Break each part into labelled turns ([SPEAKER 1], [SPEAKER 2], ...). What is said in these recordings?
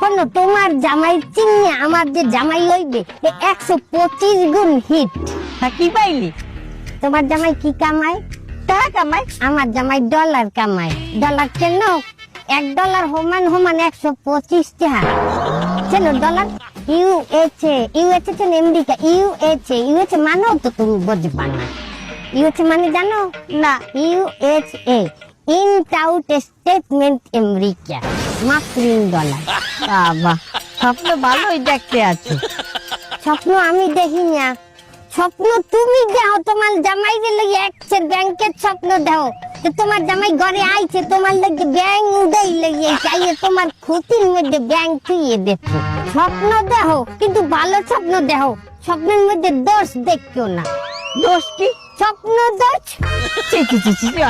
[SPEAKER 1] শোনো তোমার জামাই চিনিয়ে আমার যে জামাই হইবে একশো পঁচিশ গুণ হিট
[SPEAKER 2] কি পাইলি?
[SPEAKER 1] তোমার জামাই কি কামায়?
[SPEAKER 2] টাকা কামাই
[SPEAKER 1] আমার জামাই ডলার কামায়। ডলার কেন? এক ডলার সমান সমান একশো পঁচিশ টাকা। কেন ডলার ইউএসএ ইউএসএ চেন আমেরিকা ইউএসএ ইউএসএ মানেও তো তুমি বুঝবা না। ইউএসএ মানে জানো?
[SPEAKER 2] না।
[SPEAKER 1] ইউএসএ ইনট আউট স্টেটমেন্ট আমেরিকা ডলার
[SPEAKER 2] বাবা, স্বপ্ন ভালোই দেখতে আছে।
[SPEAKER 1] স্বপ্ন আমি দেখি না স্বপ্ন তুমি তোমার জামাই দিলে একসের ব্যাংকের স্বপ্ন দেও। তোমার জামাই ঘরে আইছে, তোমার লাগে ব্যাংক উড়াই লেগে চাইয়ে তোমার ক্ষতির মধ্যে ব্যাংক থুইয়ে দেখো স্বপ্ন দেও, কিন্তু ভালো স্বপ্ন দেও। স্বপ্নের মধ্যে দোষ দেখিও না।
[SPEAKER 2] দোষ কি?
[SPEAKER 1] স্বপ্ন দোষ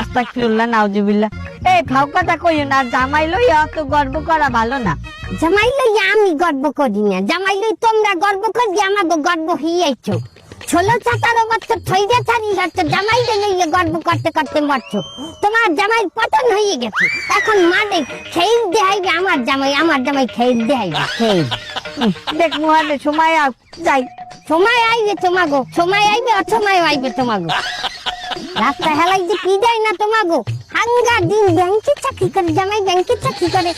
[SPEAKER 2] আস্তাগফিরুল্লাহ নাউজুবিল্লাহ এই ফাও কথা কইও না জামাই লইয়া অত গর্ব করা ভালো না।
[SPEAKER 1] জামাই লই আমি গর্ব করি না। জামাই লই তোমরা গর্ব করি আমাকে গর্ব হইয়াইছো। ষোলো চাতারো বছর থইরে ছাড়ি যাচ্ছে জামাই লইয়ে গর্ব করতে করতে মরছো। তোমার জামাই পতন হয়ে গেছে। এখন মানে খেয়ে দেহাইবে আমার জামাই আমার জামাই খেয়ে দেহাইবে খেয়ে
[SPEAKER 2] দেখ মুহানে সময় যাই।
[SPEAKER 1] সময় আইবে তোমাগো সময় আইবে অসময় আইবে তোমাগো। রাস্তা হেলাই যে কি যায় না তোমাগো? হাঙ্গা দিন, ব্যাংকে চাকরি করে, জামাই ব্যাংকে চাকরি করে।